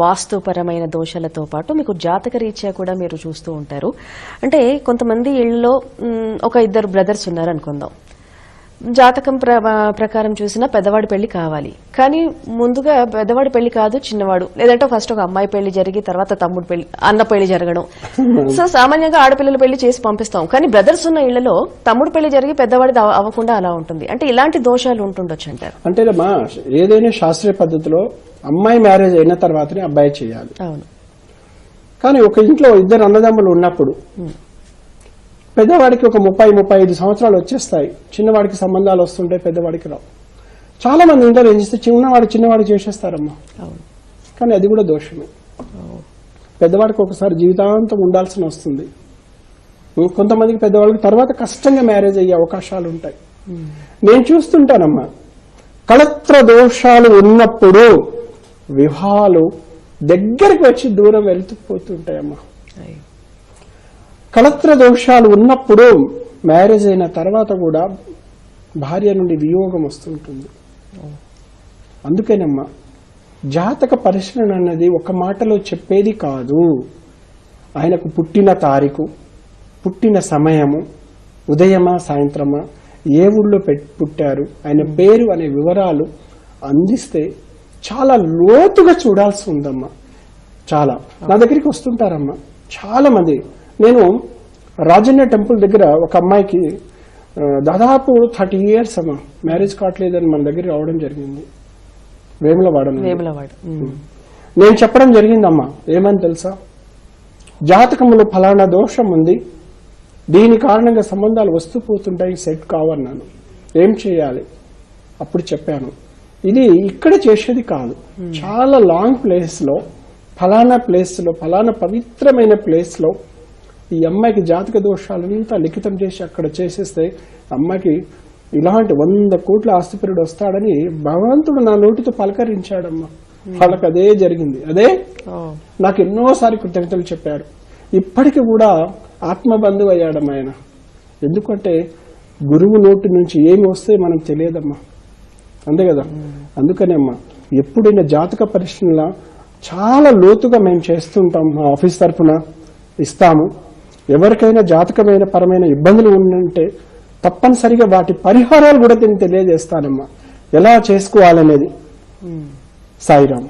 వాస్తుపరమైన దోషాలతో పాటు మీకు జాతక రీత్యా కూడా మీరు చూస్తూ ఉంటారు. అంటే కొంతమంది ఇళ్ళలో ఒక ఇద్దరు బ్రదర్స్ ఉన్నారు అనుకుందాం జాతకం ప్ర ప్రకారం చూసినా పెద్దవాడి పెళ్ళి కావాలి. కానీ ముందుగా పెద్దవాడి పెళ్ళి కాదు చిన్నవాడు. లేదంటే ఫస్ట్ ఒక అమ్మాయి పెళ్ళి జరిగి తర్వాత తమ్ముడు పెళ్ళి అన్న పెళ్ళి జరగడం. సో సామాన్యంగా ఆడపిల్లల పెళ్ళి చేసి పంపిస్తాం. కానీ బ్రదర్స్ ఉన్న ఇళ్ళలో తమ్ముడు పెళ్ళి జరిగి పెద్దవాడిది అవ్వకుండా అలా ఉంటుంది. అంటే ఇలాంటి దోషాలు ఉంటుండొచ్చు అంటారు. అంటే ఏదైనా శాస్త్రీయ పద్ధతిలో అమ్మాయి మ్యారేజ్ అయిన తర్వాతనే అబ్బాయి చేయాలి. కానీ ఒక ఇంట్లో ఇద్దరు అన్నదమ్ములు ఉన్నప్పుడు పెద్దవాడికి ఒక ముప్పై ముప్పై ఐదు సంవత్సరాలు వచ్చేస్తాయి. చిన్నవాడికి సంబంధాలు వస్తుంటాయి పెద్దవాడికి రావు. చాలా మంది ఇంటర్ ఏం చేస్తే చిన్నవాడు చిన్నవాడు చేసేస్తారమ్మా. కానీ అది కూడా దోషమే. పెద్దవాడికి ఒకసారి జీవితాంతం ఉండాల్సిన వస్తుంది. కొంతమందికి పెద్దవాళ్ళకి తర్వాత కష్టంగా మ్యారేజ్ అయ్యే అవకాశాలు ఉంటాయి. నేను చూస్తుంటానమ్మా. కళత్ర దోషాలు ఉన్నప్పుడు వివాహాలు దగ్గరికి వచ్చి దూరం వెళ్తూ పోతుంటాయమ్మా. అయ్యో. కళత్ర దోషాలు ఉన్నప్పుడు మ్యారేజ్ అయిన తర్వాత కూడా భార్య నుండి వియోగం వస్తుంటుంది. అందుకేనమ్మా జాతక పరిశీలన అన్నది ఒక మాటలో చెప్పేది కాదు. ఆయనకు పుట్టిన తారీఖు పుట్టిన సమయము ఉదయమా సాయంత్రమా ఏ ఊళ్ళో పెట్- పుట్టారు ఆయన పేరు అనే వివరాలు అందిస్తే చాలా లోతుగా చూడాల్సి ఉందమ్మా. చాలా. నా దగ్గరికి వస్తుంటారమ్మా. చాలా మంది. నేను రాజన్న టెంపుల్ దగ్గర ఒక అమ్మాయికి దాదాపు థర్టీ ఇయర్స్ అమ్మా. మ్యారేజ్ కావట్లేదని మన దగ్గర రావడం జరిగింది. వేములవాడ. నేను చెప్పడం జరిగిందమ్మా. ఏమని తెలుసా? జాతకములో ఫలానా దోషం ఉంది. దీని కారణంగా సంబంధాలు వస్తూ పోతుంటాయి సెట్ కావన్నాను. ఏం చేయాలి? అప్పుడు చెప్పాను. ఇది ఇక్కడ చేసేది కాదు. చాలా లాంగ్ ప్లేస్లో ఫలానా ప్లేస్లో ఫలానా పవిత్రమైన ప్లేస్లో ఈ అమ్మాయికి జాతక దోషాలంతా లిఖితం చేసి అక్కడ చేసేస్తే అమ్మాయికి ఇలాంటి వంద కోట్ల ఆస్తిపరుడు వస్తాడని భగవంతుడు నా నోటితో పలకరించాడమ్మా. వాళ్ళకి అదే జరిగింది. అదే. నాకు ఎన్నోసారి కృతజ్ఞతలు చెప్పారు. ఇప్పటికి కూడా ఆత్మబంధువు అయ్యాడమ్మా ఆయన. ఎందుకంటే గురువు నోటి నుంచి ఏమి వస్తే మనకు తెలియదమ్మా. అంతే కదా? అందుకనే అమ్మా ఎప్పుడైనా జాతక పరిశీలన చాలా లోతుగా మేము చేస్తుంటాం మా ఆఫీస్ తరఫున ఇస్తాము. ఎవరికైనా జాతకమైన పరమైన ఇబ్బందులు ఉంటే తప్పనిసరిగా వాటి పరిహారాలు కూడా నేను తెలియజేస్తానమ్మా. ఎలా చేసుకోవాలనేది. సాయిరామ్.